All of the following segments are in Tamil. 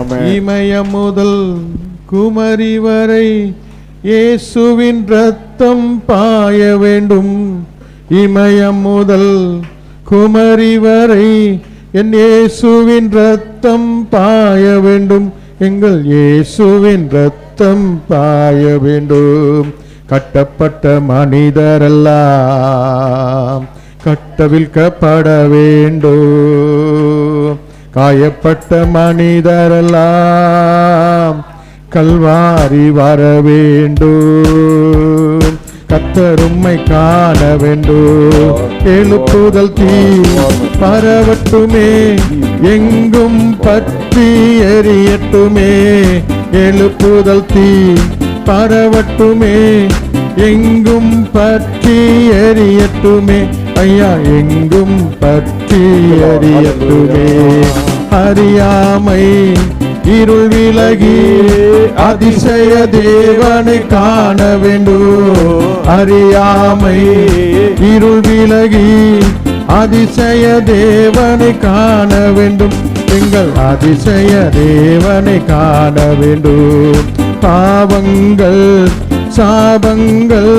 ஆமென். இமயம் முதல் குமரி வரை இயேசுவின் ரத்தம் பாய வேண்டும். இமயம் முதல் குமரி வரை என் இயேசுவின் ரத்தம் பாய வேண்டும். எங்கள் இயேசுவின் ரத்தம் பாய வேண்டும். கட்டப்பட்ட மனிதரெல்லாம் கட்டவிழ்க்கப்பட வேண்டும். காயப்பட்ட மனிதரெல்லாம் கல்வாரி வர வேண்டும். கத்தரும்மை காண வேண்டும். எழுப்புதல் தீ பரவட்டுமே. எங்கும் பற்றி எரியட்டுமே. எழுப்புதல் தீ பரவட்டுமே. எங்கும் பற்றி எரியட்டுமே. ஐயா எங்கும் பற்றி எரியட்டுமே அறியாமை இருள் விலகி அதிசய தேவனை காண வேண்டும். அறியாமை இருள் விலகி அதிசய தேவனை காண வேண்டும். எங்கள் அதிசய தேவனை காண வேண்டும். பாவங்கள் சாபங்கள்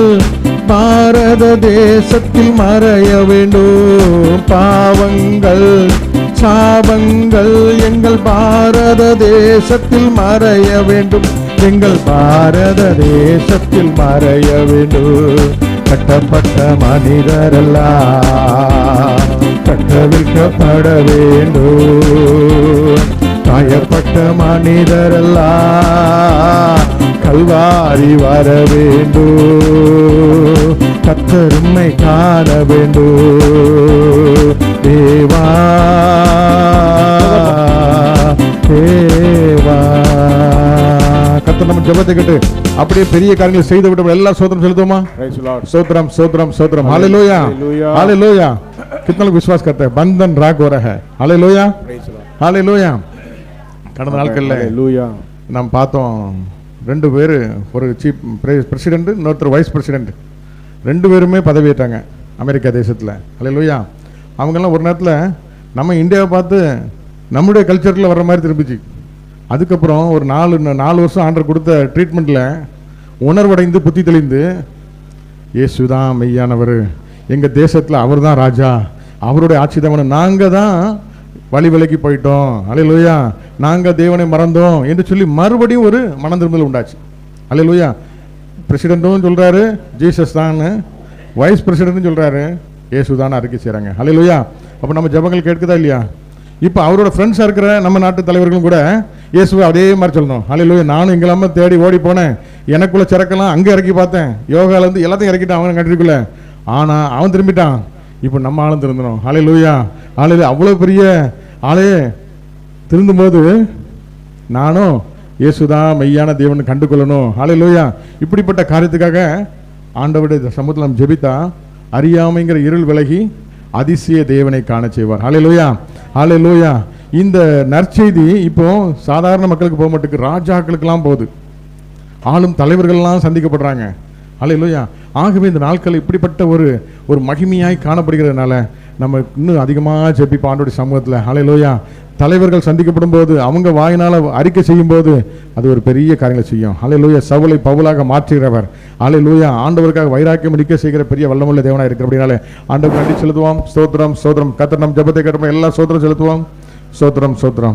பாரத தேசத்தில் மறைய வேண்டும். பாவங்கள் சாபங்கள் எங்கள் பாரத தேசத்தில் மறைய வேண்டும். எங்கள் பாரத தேசத்தில் மறைய வேண்டும். கட்டப்பட்ட மனிதரெல்லாம் கட்டவிழ்க்கப்பட வேண்டும். காயப்பட்ட மனிதரெல்லாம் கல்வாரி வர வேண்டும். உம்மை காண வேண்டும். தேவா தேவா. கத்த நம்ம ஜபத்தை கேட்டு அப்படியே பெரிய காரியங்கள் செய்து விட்டு எல்லாரும் சோதனம் செலுத்துமா சோத்ரம் சோத்ரம் சோத்ரம் ஹாலே லோயா ஹாலே லோயா कितना लोग विश्वास பந்தன் हैं बंधन राग हो रहा है हाले लोया கடந்த நாட்களில் லூயா நாம் பார்த்தோம் ரெண்டு பேர் ஒரு சீஃப் பிரசிடென்ட் இன்னொருத்தர் வைஸ் பிரசிடென்ட் ரெண்டு பேருமே பதவியேற்றாங்க அமெரிக்கா தேசத்தில். ஹalleluya. அவங்கெல்லாம் ஒரு நேரத்தில் நம்ம இந்தியாவை பார்த்து நம்முடைய கல்ச்சரில் வர்ற மாதிரி திரும்பிச்சு. அதுக்கப்புறம் ஒரு நாலு நாலு வருஷம் ஆண்டர் கொடுத்த ட்ரீட்மெண்ட்டில் உணர்வடைந்து புத்தி தெளிந்து இயேசு தான் மெய்யானவர். எங்கள் தேசத்தில் அவர் தான் ராஜா. அவருடைய ஆட்சி தான் நாங்கள் தான் வழி விலகி போயிட்டோம். அலையிலூயா நாங்கள் தேவனை மறந்தோம். என்று சொல்லி மறுபடியும் ஒரு மனந்திரும்பல் உண்டாச்சு. அலையிலூயா பிரசிடென்ட்டும் சொல்கிறாரு ஜீசஸ் தான் வைஸ் பிரசிடென்ட்டும் சொல்கிறாரு இயேசு தான் அறிக்கை செய்கிறாங்க லூயா அப்போ நம்ம ஜபங்கள் கேட்குதா இல்லையா? இப்போ அவரோட ஃப்ரெண்ட்ஸாக இருக்கிற நம்ம நாட்டு தலைவர்களும் கூட இயேசுவை அதே மாதிரி சொல்லணும். அலையிலூயா நானும் இங்கெல்லாம தேடி ஓடி போனேன். எனக்குள்ள சிறக்கலாம் அங்கே இறக்கி பார்த்தேன். யோகாலேருந்து எல்லாத்தையும் இறக்கிட்டான் அவன் கண்ட்ரிக்குள்ள ஆனால் அவன் திரும்பிட்டான். இப்போ நம்ம ஆளும் திருந்தணும். ஆளே லூயா ஆளு அவ்வளோ பெரிய ஆளே. திருந்தும்போது நானும் இயேசுதான் மெய்யான தேவன் கண்டு கொள்ளணும் ஆளே இப்படிப்பட்ட காரியத்துக்காக ஆண்டவருடைய சமூகத்தில் நம்ம ஜெபித்தா அறியாமைங்கிற இருள் விலகி அதிசய தேவனை காண செய்வார். ஆளே லோயா ஆளே லோயா இந்த நற்செய்தி இப்போ சாதாரண மக்களுக்கு போக மாட்டேங்குது. ராஜாக்களுக்கெல்லாம் போகுது. ஆளும் தலைவர்கள்லாம் சந்திக்கப்படுறாங்க. அல்லையா ஆகவே இந்த நாட்கள் இப்படிப்பட்ட ஒரு ஒரு மகிமையாய் காணப்படுகிறதுனால நம்ம இன்னும் அதிகமாக ஜெபிப்போம் ஆண்டோடைய சமூகத்தில். அலையிலோயா தலைவர்கள் சந்திக்கப்படும் போது அவங்க வாயினால் அறிக்கை செய்யும் போது அது ஒரு பெரிய காரியங்களை செய்யும். அலையிலோயா சவுளை பவுலாக மாற்றுகிறவர். அலையிலோயா ஆண்டவருக்காக வைராக்கியம் நிற்க செய்கிற பெரிய வல்லமுள்ள தேவனாக இருக்கு அப்படின்னாலே ஆண்டவர் நன்றி செலுத்துவோம். சோத்திரம் சோத்திரம் கத்திரம் ஜபத்தை ஜெபத்தை எல்லா எல்லாம் செலுத்துவோம். சோத்திரம் சோத்திரம்